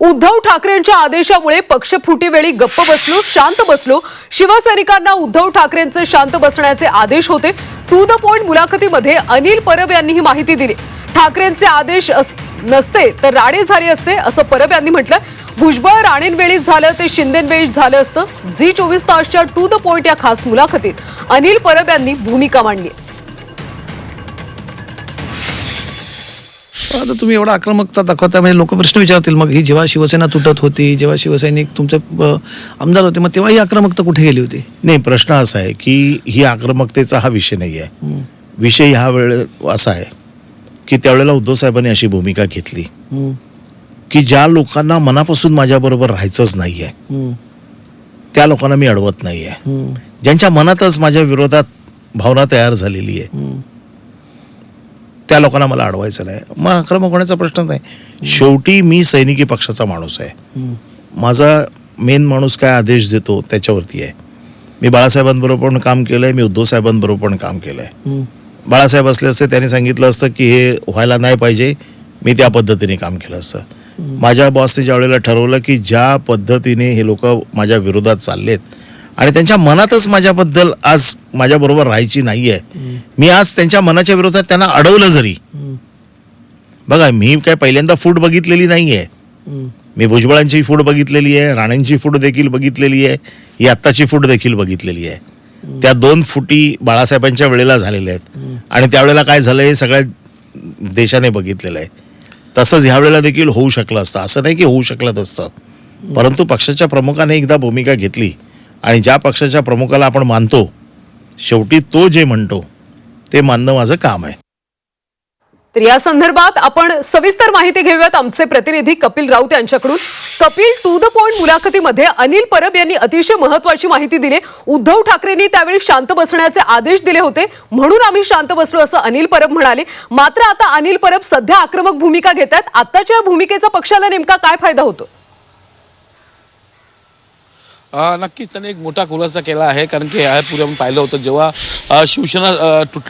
उद्धव ठाकरेंच्या आदेशामुळे पक्षफुटीवेळी गप्प बसलो शांत बसलो. शिवसैनिकांना उद्धव ठाकरेंचे शांत बसण्याचे आदेश होते. टू द पॉइंट मुलाखतीमध्ये अनिल परब यांनी ही माहिती दिली. ठाकरेंचे आदेश अस- नसते तर राणे झाले असते असं परब यांनी म्हटलं. भुजबळ राणेंवेळीच झालं ते शिंदेवेळीच झालं असतं. झी चोवीस तासच्या टू द पॉइंट या खास मुलाखतीत अनिल परब यांनी भूमिका मांडली. आता तुम्ही एवढा आक्रमकता दाखवता म्हणजे लोक प्रश्न विचारतील मग ही जेव्हा शिवसेना तुटत होती जेव्हा शिवसैनिक तुमचे आमदार होते मग तेव्हा ही आक्रमकता कुठे गेली होती? नाही प्रश्न असा आहे की ही आक्रमकतेचा हा विषय नाही आहे. विषय ह्या वेळे असा आहे की त्यावेळेला उद्धव साहेबांनी अशी भूमिका घेतली. की ज्या लोकांना मनापासून माझ्याबरोबर राहायचंच नाही आहे त्या लोकांना मी अडवत नाही आहे. ज्यांच्या मनातच माझ्या विरोधात भावना तयार झालेली आहे. त्या लोकांना मला अडवायचं नाही. मग आक्रमक होण्याचा प्रश्न नाही. शेवटी मी सैनिकी पक्षाचा माणूस आहे. माझा मेन माणूस काय आदेश देतो त्याच्यावरती आहे. मी बाळासाहेबांबरोबर पण काम केलंय मी उद्धव साहेबांबरोबर पण काम केलंय. हम्म. बाळासाहेब असले असते त्यांनी सांगितलं असतं की हे व्हायला नाही पाहिजे मी त्या पद्धतीने काम केलं असतं. माझ्या बॉसने ज्या वेळेला ठरवलं की ज्या पद्धतीने हे लोक माझ्या विरोधात चाललेत आणि त्यांच्या मनातच माझ्याबद्दल आज माझ्याबरोबर राहायची नाही आहे मी आज त्यांच्या मनाच्या विरोधात त्यांना अडवलं जरी. बघा मी काय पहिल्यांदा फूट बघितलेली नाही आहे मी भुजबळांची फूट बघितलेली आहे राणेंची फूट देखील बघितलेली आहे ही आत्ताची फूट देखील बघितलेली आहे. त्या दोन फुटी बाळासाहेबांच्या वेळेला झालेल्या आहेत. आणि त्यावेळेला काय झालं हे सगळ्या देशाने बघितलेलं आहे. तसंच ह्या वेळेला देखील होऊ शकलं असतं. असं नाही की होऊ शकलं असतं. परंतु पक्षाच्या प्रमुखाने एकदा भूमिका घेतली. आणि ज्या पक्षाच्या प्रमुखाला आपण मानतो शेवटी तो जे म्हणतो ते मानणं माझं काम आहे. तर या संदर्भात आपण सविस्तर माहिती घेऊयात आमचे प्रतिनिधी कपिल राऊत यांच्याकडून. कपिल टू द पॉइंट मुलाखतीमध्ये अनिल परब यांनी अतिशय महत्वाची माहिती दिली. उद्धव ठाकरेंनी त्यावेळी शांत बसण्याचे आदेश दिले होते. म्हणून आम्ही शांत बसलो असं अनिल परब म्हणाले. मात्र आता अनिल परब सध्या आक्रमक भूमिका घेत आहेत आताच्या भूमिकेचा पक्षाला नेमका काय फायदा होतो? नक्कीच त्याने एक मोठा खुलासा केला आहे कारण की यापूर्वी आपण पाहिलं होतं जेव्हा शिवसेना अ, तुट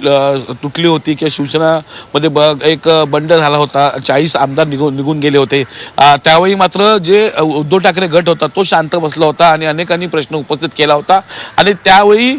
तुटली होती किंवा शिवसेनामध्ये ब एक बंड झाला होता चाळीस आमदार निघून निघून गेले होते. त्यावेळी मात्र जे उद्धव ठाकरे गट होता तो शांत बसला होता आणि अनेकांनी प्रश्न उपस्थित केला होता. आणि त्यावेळी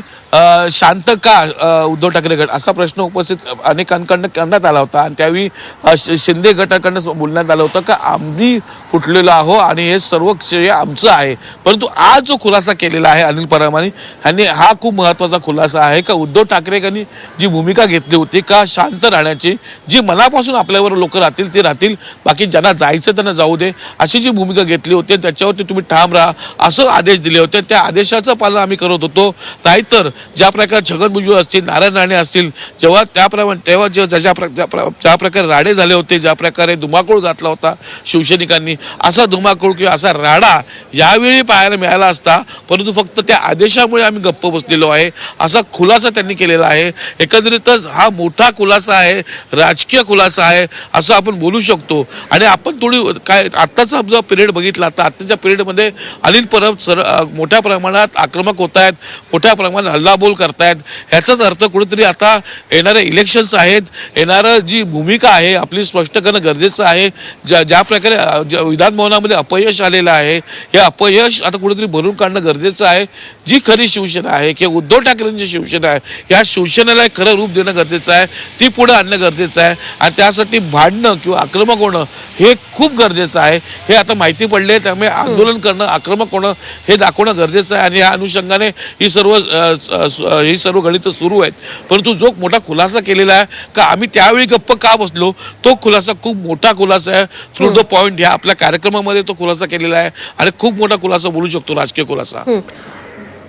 शांत का उद्धव ठाकरे गट? असा प्रश्न उपस्थित अनेकांकडनं करण्यात आला होता. आणि त्यावेळी शिंदे गटाकडनं बोलण्यात आलं होतं का आम्ही फुटलेलो आहो आणि हे सर्व श्रेय आमचं आहे. परंतु आज जो खुलासा केलेला आहे अनिल परमानी यांनी हा खूप महत्त्वाचा खुलासा आहे का? उद्धव ठाकरे यांनी जी भूमिका घेतली होती का शांत राहण्याची जी मनापासून आपल्यावर लोक राहतील ते राहतील. बाकी ज्यांना जायचं त्यांना जाऊ दे. अशी जी भूमिका घेतली होती त्याच्यावरती तुम्ही ठाम राहा असं आदेश दिले होते. त्या आदेशाचं पालन आम्ही करत होतो. नाहीतर ज्या प्रकारे छगन भुजबळ असतील नारायण राणे असतील जेव्हा त्याप्रमाणे तेव्हा जेव्हा ज्या प्र- ज्या प्र- ज्या प्रकारे राडे झाले होते ज्या प्रकारे धुमाकूळ घातला होता शिवसैनिकांनी असा धुमाकूळ किंवा असा राडा यावेळी पाहायला मिळाला असता परंतु फक्त त्या आदेशामुळे आम्ही गप्प बसलेलो आहे. असा खुलासा त्यांनी केलेला आहे. एकंदरीतच हा मोठा खुलासा आहे राजकीय खुलासा आहे असं आपण बोलू शकतो. आणि आपण थोडी काय आत्ताचा जो पिरियड बघितला आता आत्ताच्या पिरियडमध्ये अनिल परब सर मोठ्या प्रमाणात आक्रमक होत आहेत मोठ्या प्रमाणात हल्लाबोल करतायत. ह्याचाच अर्थ कुठेतरी आता येणारे इलेक्शन्स आहेत. येणारं जी भूमिका आहे आपली स्पष्ट करणं गरजेचं आहे. ज्या ज्या प्रकारे विधानभवनामध्ये अपयश आलेलं आहे हे अपयश आता कुठेतरी भरून काढणं गरजेचं आहे. जी खरी शिवसेना आहे किंवा उद्धव ठाकरेंची शिवसेना आहे या शिवसेनेला एक खरं रूप देणं गरजेचं आहे. ती पुढे आणणं गरजेचं आहे. आणि त्यासाठी भांडणं किंवा आक्रमक होणं हे खूप गरजेचं आहे. हे आता माहिती पडले त्यामुळे आंदोलन करणं आक्रमक होणं हे दाखवणं गरजेचं आहे. आणि या अनुषंगाने ही सर्व ही सर्व गणित सुरू आहेत. परंतु जो मोठा खुलासा केलेला आहे का आम्ही त्यावेळी गप्प का बसलो? तो खुलासा खूप मोठा खुलासा आहे. थ्रू द पॉइंट ह्या आपल्या कार्यक्रमामध्ये तो खुलासा केलेला आहे. आणि खूप मोठा खुलासा बोलू शकतो राजकीय खुलासा.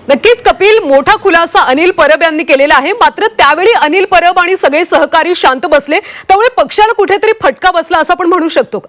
नक्कीच कपिल मोठा खुलासा अनिल परब यांनी केलेला आहे. मात्र त्यावेळी अनिल परब आणि सगळे सहकारी शांत बसले. त्यामुळे पक्षाला कुठेतरी फटका बसला असं आपण म्हणू शकतो. का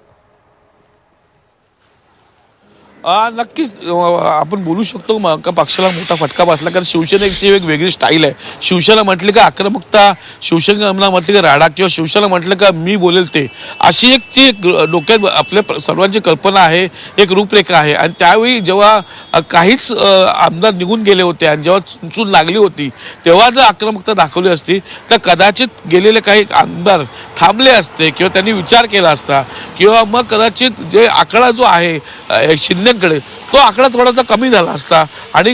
नक्कीच आपण बोलू शकतो का पक्षाला मोठा फटका बसला कारण शिवसेनेची एक वेगळी स्टाईल आहे. शिवसेना म्हटली का आक्रमकता शिवसेना म्हटली का राडा किंवा शिवसेना म्हटलं का मी बोलेल ते. अशी एक ती एक डोक्यात आपल्या सर्वांची कल्पना आहे एक रूपरेखा आहे. आणि त्यावेळी जेव्हा काहीच आमदार निघून गेले होते आणि जेव्हा चुनचून लागली होती तेव्हा जर आक्रमकता दाखवली असती तर कदाचित गेलेले काही आमदार थांबले असते किंवा त्यांनी विचार केला असता किंवा मग कदाचित जे आकडा जो आहे शिंदे மன்னன்களு तो आकडा थोडासा कमी झाला असता. आणि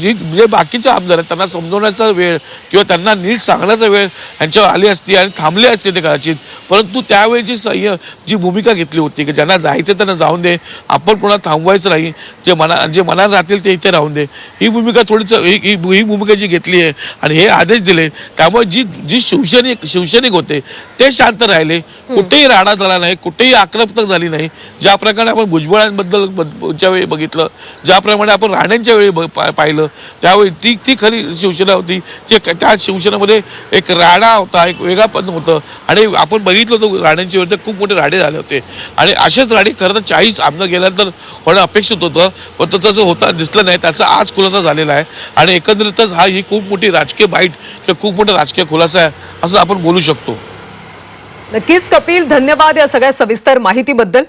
जी जे बाकीचे आमदार आहेत त्यांना समजवण्याचा वेळ किंवा त्यांना नीट सांगण्याचा वेळ यांच्यावर आली असती आणि थांबले असते ते कदाचित. परंतु त्यावेळी जी संय जी भूमिका घेतली होती की ज्यांना जायचं त्यांना जाऊन दे आपण कोणा थांबवायचं नाही जे मना जे मनात राहतील ते इथे राहून दे. ही भूमिका थोडीच ही ही ही भूमिका जी घेतली आहे आणि हे आदेश दिले त्यामुळे जी जी शिवसैनिक शिवसैनिक होते ते शांत राहिले. कुठेही राडा झाला नाही कुठेही आक्रमक झाली नाही. ज्या प्रकारे आपण भुजबळांबद्दल ज्यावेळी बघितलं बघितलं ज्याप्रमाणे आपण राण्यांच्या वेळी पा- पाहिलं त्यावेळी ती ती खरी शिवसेना होती ते त्या शिवसेनेमध्ये एक राडा होता एक वेगळापण होतं. आणि आपण बघितलं होतं राण्यांच्या वेळी तर खूप मोठे राडे झाले होते. आणि असेच राडे खरं तर चाळीस आमदार गेल्यानंतर होणं अपेक्षित होतं पण तर तसं होता दिसलं नाही. त्याचा आज खुलासा झालेला आहे. आणि एकंदरीतच हा ही खूप मोठी राजकीय बाईट किंवा खूप मोठा राजकीय खुलासा आहे असं आपण बोलू शकतो. नक्कीच कपिल धन्यवाद या सगळ्या सविस्तर माहितीबद्दल.